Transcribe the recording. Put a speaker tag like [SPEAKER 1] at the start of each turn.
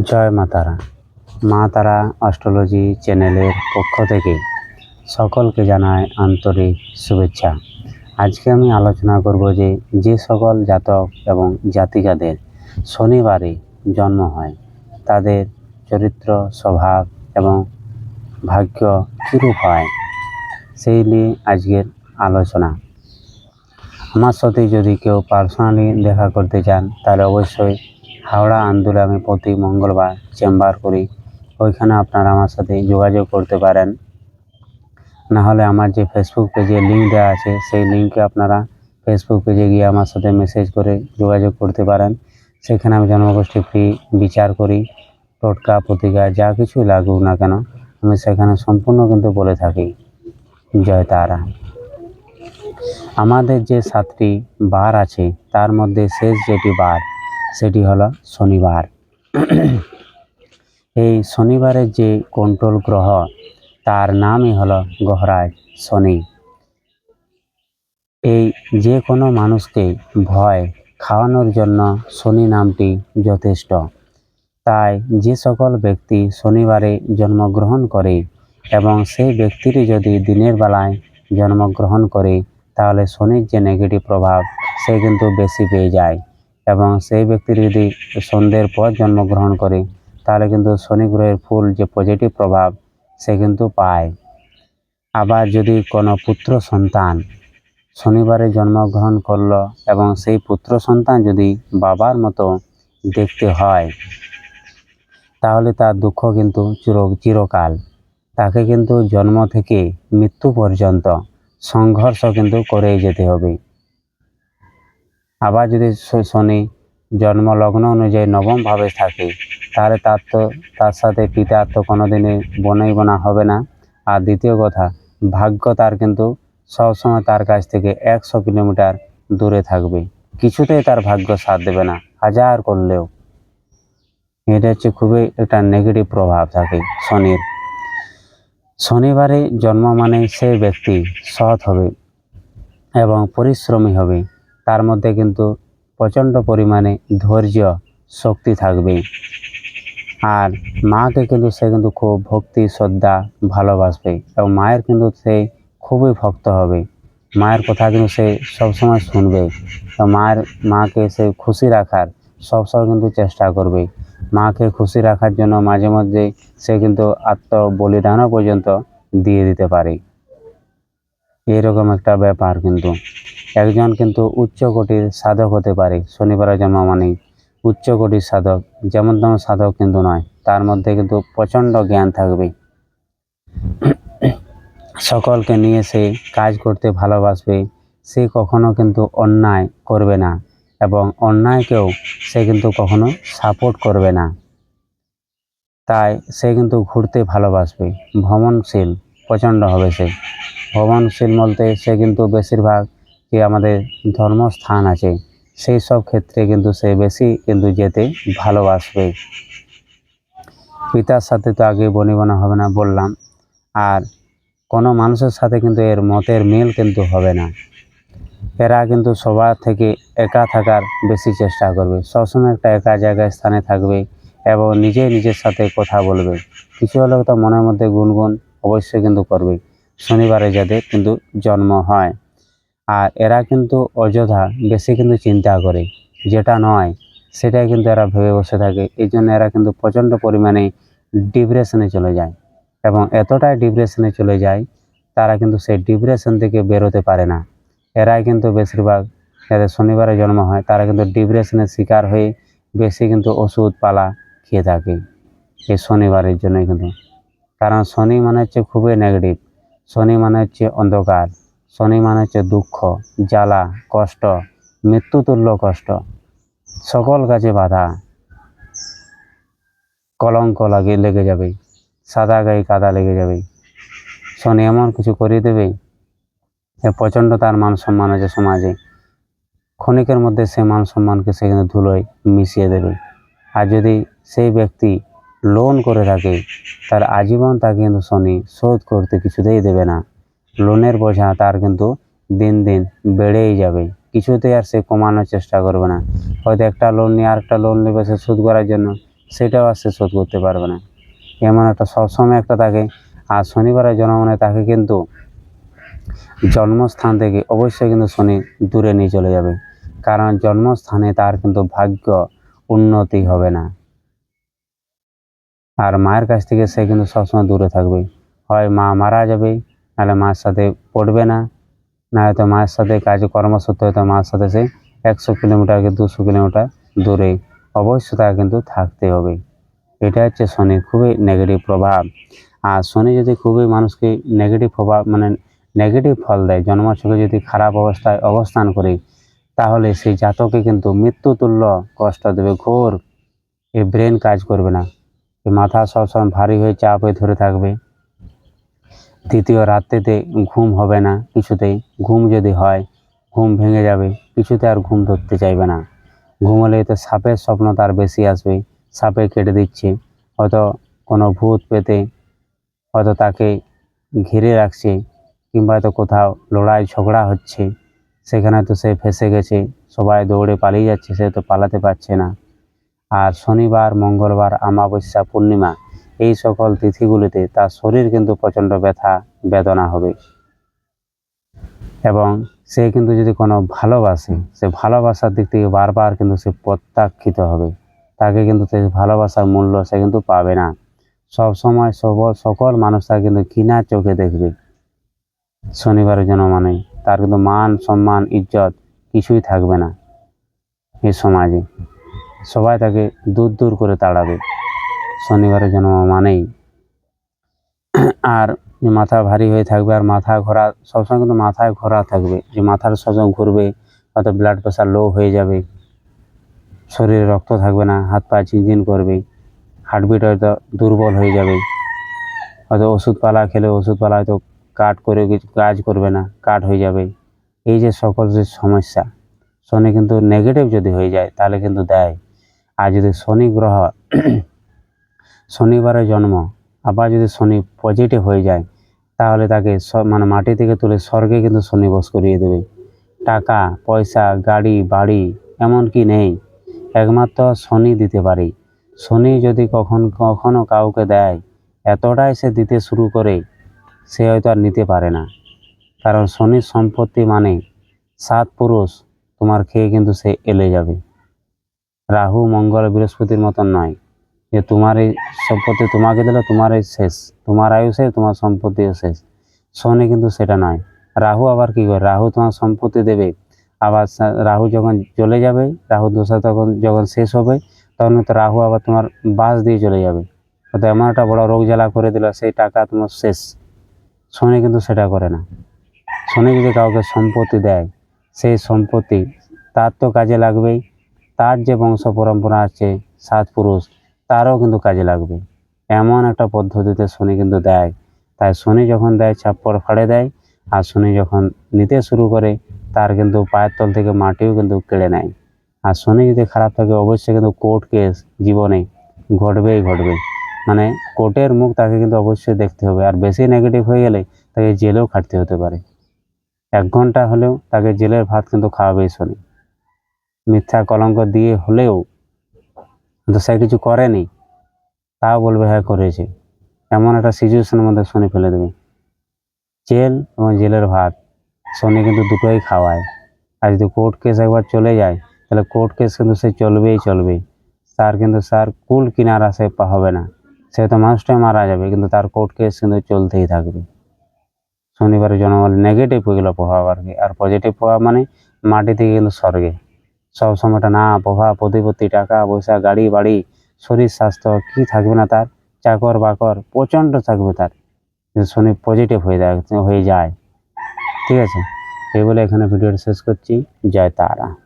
[SPEAKER 1] জয় মা তারা। মা তারা অস্ট্রোলজি চ্যানেলের পক্ষ থেকে সকলকে জানায় আন্তরিক শুভেচ্ছা। আজকে আমি আলোচনা করব যে যে সকল জাতক এবং জাতিকাদের শনিবারে জন্ম হয়, তাদের চরিত্র, স্বভাব এবং ভাগ্য কীরূপ হয়, সেই নিয়ে আজকের আলোচনা। আমার সাথে যদি কেউ পার্সোনালি দেখা করতে চান, তাহলে অবশ্যই হাওড়া আন্দোলনে আমি প্রতি মঙ্গলবার চেম্বার করি। ওইখানে আপনারা আমার সাথে যোগাযোগ করতে পারেন। না হলে আমার যে ফেসবুক পেজে লিঙ্ক দেওয়া আছে, সেই লিঙ্কে আপনারা ফেসবুক পেজে গিয়ে আমার সাথে মেসেজ করে যোগাযোগ করতে পারেন। সেখানে আমি জন্মগোষ্ঠী ফ্রি বিচার করি, টোটকা প্রতিকার যা কিছুই লাগুক না কেন, আমি সেখানে সম্পূর্ণ কিন্তু বলে থাকি। জয় তারা। আমাদের যে সাতটি বার আছে, তার মধ্যে শেষ যেটি বার সেটি হলো শনিবার। এই শনিবারের যে কন্ট্রোল গ্রহ, তার নামই হলো গহরাজ শনি। এই যে কোনো মানুষকে ভয় খাওয়ানোর জন্য শনি নামটি যথেষ্ট। তাই যে সকল ব্যক্তি শনিবারে জন্মগ্রহণ করে এবং সেই ব্যক্তিটি যদি দিনের বেলায় জন্মগ্রহণ করে, তাহলে শনির যে নেগেটিভ প্রভাব, সে কিন্তু বেশি পেয়ে যায়। এবং সেই ব্যক্তির যদি সন্ধ্যের পর জন্মগ্রহণ করে, তাহলে কিন্তু শনি গ্রহের ফুল যে পজিটিভ প্রভাব, সে কিন্তু পায়। আবার যদি কোনো পুত্র সন্তান শনিবারে জন্মগ্রহণ করল এবং সেই পুত্র সন্তান যদি বাবার মতো দেখতে হয়, তাহলে তার দুঃখ কিন্তু চির চিরকাল। তাকে কিন্তু জন্ম থেকে মৃত্যু পর্যন্ত সংঘর্ষ কিন্তু করেই যেতে হবে। আবার যদি শনি জন্ম লগ্ন অনুযায়ী নবম ভাবে থাকে, তাহলে তার তো, তার সাথে পিতার তো কোনোদিনই বনেই বোনা হবে না। আর দ্বিতীয় কথা, ভাগ্য তার কিন্তু সবসময় তার কাছ থেকে একশো কিলোমিটার দূরে থাকবে। কিছুতেই তার ভাগ্য সাথ দেবে না, হাজার করলেও। এটা হচ্ছে খুবই একটা নেগেটিভ প্রভাব থাকে শনির। শনিবারে জন্ম মানে সেই ব্যক্তি সৎ হবে এবং পরিশ্রমী হবে। তার মধ্যে কিন্তু প্রচণ্ড পরিমাণে ধৈর্য, শক্তি থাকবে আর মাকে কিন্তু সে কিন্তু খুব ভক্তি, শ্রদ্ধা ভালোবাসবে এবং মায়ের কিন্তু সে খুবই ভক্ত হবে। মায়ের কথা কিন্তু সে সবসময় শুনবে। মায়ের মাকে সে খুশি রাখার সবসময় কিন্তু চেষ্টা করবে। মাকে খুশি রাখার জন্য মাঝে মধ্যে সে কিন্তু আত্ম বলিদানও পর্যন্ত দিয়ে দিতে পারে। এরকম একটা ব্যাপার কিন্তু। একজন কিন্তু উচ্চ কোটির সাধক হতে পারে শনিবারে জন্ম মানেই উচ্চ কোটির সাধক। যেমন তেমন সাধক কিন্তু নয়, তার মধ্যে কিন্তু প্রচণ্ড জ্ঞান থাকবে। সকলকে নিয়ে সে কাজ করতে ভালোবাসবে, সে কখনো কিন্তু অন্যায় করবে না এবং অন্যায়কেও সে কিন্তু কখনো সাপোর্ট করবে না। তাই সে কিন্তু ঘুরতে ভালোবাসবে, ভ্রমণশীল, প্রচণ্ড হবে সে। ভ্রমণশীল বলতে সে কিন্তু বেশিরভাগ যে আমাদের ধর্মস্থান আছে, সেই সব ক্ষেত্রে কিন্তু সে বেশি কিন্তু যেতে ভালোবাসবে। পিতার সাথে তো আগে বনিবনা হবে না বললাম, আর কোনো মানুষের সাথে কিন্তু এর মতের মিল কিন্তু হবে না। এরা কিন্তু সবার থেকে একা থাকার বেশি চেষ্টা করবে, সবসময় একটা একা জায়গায় স্থানে থাকবে এবং নিজে নিজের সাথে কথা বলবে। কিছু হলেও তো মনের মধ্যে গুনগুন অবশ্যই কিন্তু করবে। শনিবারে যাদের কিন্তু জন্ম হয়। আর এরা কিন্তু অযথা বেশি কিন্তু চিন্তা করে, যেটা নয়, সেটাই কিন্তু এরা ভেবে বসে থাকে। এই জন্য এরা কিন্তু প্রচণ্ড পরিমাণে ডিপ্রেশনে চলে যায় এবং এতটাই ডিপ্রেশনে চলে যায়, তারা কিন্তু সেই ডিপ্রেশন থেকে বেরোতে পারে না। এরাই কিন্তু বেশিরভাগ, যাদের শনিবারে জন্ম হয়, তারা কিন্তু ডিপ্রেশনের শিকার হয়ে বেশি কিন্তু ওষুধ পালা খেয়ে থাকে এই শনিবারের জন্য কিন্তু। কারণ শনি মানে হচ্ছে খুবই নেগেটিভ শনি মানে হচ্ছে অন্ধকার। শনি মানে হচ্ছে দুঃখ, জ্বালা, কষ্ট মৃত্যুতুল্য কষ্ট। সকল কাজে বাধা। কলঙ্ক লাগে লেগে যাবে। সাদা গায়ে কাদা লেগে যাবে। শনি এমন কিছু করিয়ে দেবে যে প্রচণ্ড তার মান সম্মান আছে সমাজে। ক্ষণিকের মধ্যে সে মান সম্মানকে সে কিন্তু ধুলোয় মিশিয়ে দেবে। আর যদি সেই ব্যক্তি লোন করে থাকে, তার আজীবন তাকে কিন্তু শনি শোধ করতে কিছুতেই দেবে না। লোনের বোঝা তার কিন্তু দিন দিন বেড়েই যাবে। কিছুতেই আর সে কমানোর চেষ্টা করবে না। হয়তো একটা লোন নিয়ে আরেকটা লোন নেবে সে শোধ করার জন্য, সেটাও আর সে শোধ করতে পারবে না। এমন একটা সবসময় একটা তাকে আর শনিবারের জন্মনে তাকে কিন্তু জন্মস্থান থেকে অবশ্যই কিন্তু শনি দূরে নিয়ে চলে যাবে। কারণ জন্মস্থানে তার কিন্তু ভাগ্য উন্নতি হবে না। আর মায়ের কাছ থেকে সে কিন্তু সবসময় দূরে থাকবে। হয় মা মারা যাবে নাহলে মার সাথে পড়বে না। না হয়তো মায়ের সাথে কাজে কর্মসূত্রে হয়তো মার সাথে সে একশো কিলোমিটার কি দুশো কিলোমিটার দূরে। অবশ্যই তাকে কিন্তু থাকতে হবে। এটা হচ্ছে শনির খুবই নেগেটিভ প্রভাব। আর শনি যদি খুবই মানুষকে নেগেটিভ প্রভাব মানে নেগেটিভ ফল দেয় জন্মাষ্টকে যদি খারাপ অবস্থায় অবস্থান করে, তাহলে সেই জাতকে কিন্তু মৃত্যুতুল্য কষ্ট দেবে। ঘোর এই ব্রেন কাজ করবে না। এই মাথা সবসময় ভারী হয়ে চাপ হয়ে ধরে থাকবে। দ্বিতীয় রাত্রিতে ঘুম হবে না, কিছুতেই। ঘুম যদি হয়, ঘুম ভেঙে যাবে, কিছুতে আর ঘুম ধরতে চাইবে না। ঘুম হলে তো সাপের স্বপ্ন তার বেশি আসবে, সাপে কেটে দিচ্ছে। হয়তো কোনো ভূত পেতে, হয়তো তাকে ঘিরে রাখছে, কিংবা হয়তো কোথাও লড়াই ঝগড়া হচ্ছে। সেখানে তো সে ফেসে গেছে, সবাই দৌড়ে পালিয়ে যাচ্ছে, সে তো পালাতে পারছে না। আর শনিবার, মঙ্গলবার, অমাবস্যা, পূর্ণিমা এই সকল তিথিগুলিতে তার শরীর কিন্তু প্রচণ্ড ব্যথা, বেদনা হবে। এবং সে কিন্তু যদি কোনো ভালোবাসে, সে ভালোবাসার দিক থেকে বারবার কিন্তু সে প্রত্যাখ্যিত হবে। তাকে কিন্তু সে ভালোবাসার মূল্য সে কিন্তু পাবে না। সব সময় সব, সকল মানুষ তাকে কিন্তু ঘৃণা চোখে দেখবে। শনিবারের জন্য মানে তার কিন্তু মান, সম্মান, ইজ্জত কিছুই থাকবে না। এই সমাজে সবাই তাকে দূর দূর করে তাড়াবে। শনিবারের জন্ম মানেই। আর যে মাথা ভারী হয়ে থাকবে আর মাথা ঘোরা, সবসময় কিন্তু মাথায় ঘোরা থাকবে। যে মাথার সবসময় ঘুরবে, হয়তো ব্লাড প্রেশার লো হয়ে যাবে। শরীরে রক্ত থাকবে না, হাত পা ঝিনঝিন করবে। হার্টবিট হয়তো দুর্বল হয়ে যাবে। হয়তো ওষুধপালা খেলে ওষুধপালা হয়তো কাট করে কিছু কাজ করবে না, কাট হয়ে যাবে। এই যে সকল যে সমস্যা, শনি কিন্তু নেগেটিভ যদি হয়ে যায়, তাহলে কিন্তু দেয়। আর যদি শনি গ্রহ শনিবারে জন্ম। আবার যদি শনি পজিটিভ হয়ে যায়, তাহলে তাকে মানে মাটি থেকে তুলে স্বর্গে কিন্তু শনি বস করিয়ে দেবে। টাকা, পয়সা, গাড়ি, বাড়ি এমন কি নেই। একমাত্র শনি দিতে পারে। শনি যদি কখন, কখনো কাউকে দেয়, এতটাই সে দিতে শুরু করে, সে হয়তো আর নিতে পারে না। কারণ শনির সম্পত্তি মানে সাত পুরুষ, তোমার খেয়ে কিন্তু সে এলে যাবে। রাহু, মঙ্গল, বৃহস্পতির মতন নয়। যে তোমার এই সম্পত্তি তোমাকে দিলে, তোমার এই শেষ। তোমার আয়ু শেষ, তোমার সম্পত্তিও শেষ। শনি কিন্তু সেটা নয়। রাহু আবার কি করে? রাহু তোমার সম্পত্তি দেবে। আবার রাহু যখন চলে যাবে, রাহু দশা তখন যখন শেষ হবে, তখন তো রাহু আবার তোমার বাস দিয়ে চলে যাবে। হয়তো এমন একটা বড় রোগ জ্বালা করে দিল, সেই টাকা তোমার শেষ। শনি কিন্তু সেটা করে না। শনি যদি কাউকে সম্পত্তি দেয়, সেই সম্পত্তি তার তো কাজে লাগবেই। তার যে বংশ পরম্পরা আছে, সাত পুরুষ তারও কিন্তু কাজে লাগবে। এমন একটা পদ্ধতিতে শনি কিন্তু দেয়। তাই শনি যখন দেয় ছাপ্পড় ফাড়ে দেয় আর শনি যখন নিতে শুরু করে, তার কিন্তু পায়ের তল থেকে মাটিও কিন্তু কেড়ে নেয়। আর শনি যদি খারাপ থাকে, অবশ্যই কিন্তু কোর্ট কেস জীবনে ঘটবেই ঘটবে। মানে কোর্টের মুখ তাকে কিন্তু অবশ্যই দেখতে হবে। আর বেশি নেগেটিভ হয়ে গেলে তাকে জেলেও খাটতে হতে পারে। এক ঘণ্টা হলেও তাকে জেলের ভাত কিন্তু খাওয়াবেই শনি মিথ্যা কলঙ্ক দিয়ে হলেও কিন্তু সে কিছু করেনি। তাও বলবে হ্যাঁ করেছে। এমন একটা সিচুয়েশনের মধ্যে শনি ফেলে দেবে। জেল এবং জেলের ভাত। শনি কিন্তু দুটোই খাওয়ায়। আর যদি কোর্ট কেস একবার চলে যায়, তাহলে কোর্ট কেস কিন্তু সে চলবেই চলবে তার কিন্তু স্যার কুল কিনারা সে হবে না। সে তো মানুষটাই মারা যাবে, কিন্তু তার কোর্ট কেস কিন্তু চলতেই থাকবে। শনিবারের জন্মমালে নেগেটিভ ওইগুলো প্রভাব আর কি। আর পজিটিভ প্রভাব মানে মাটি থেকে কিন্তু স্বর্গে। সব সময়টা না, প্রভাব প্রতিপত্তি টাকা, পয়সা, গাড়ি, বাড়ি, শরীর, স্বাস্থ্য, কি থাকবে না তার? চাকর, বাকর, প্রচণ্ড থাকবে তার। শনি পজিটিভ হয়ে যায় হয়ে যায়। ঠিক আছে? এই বলে এখানে ভিডিওটা শেষ করছি। জয় তারা।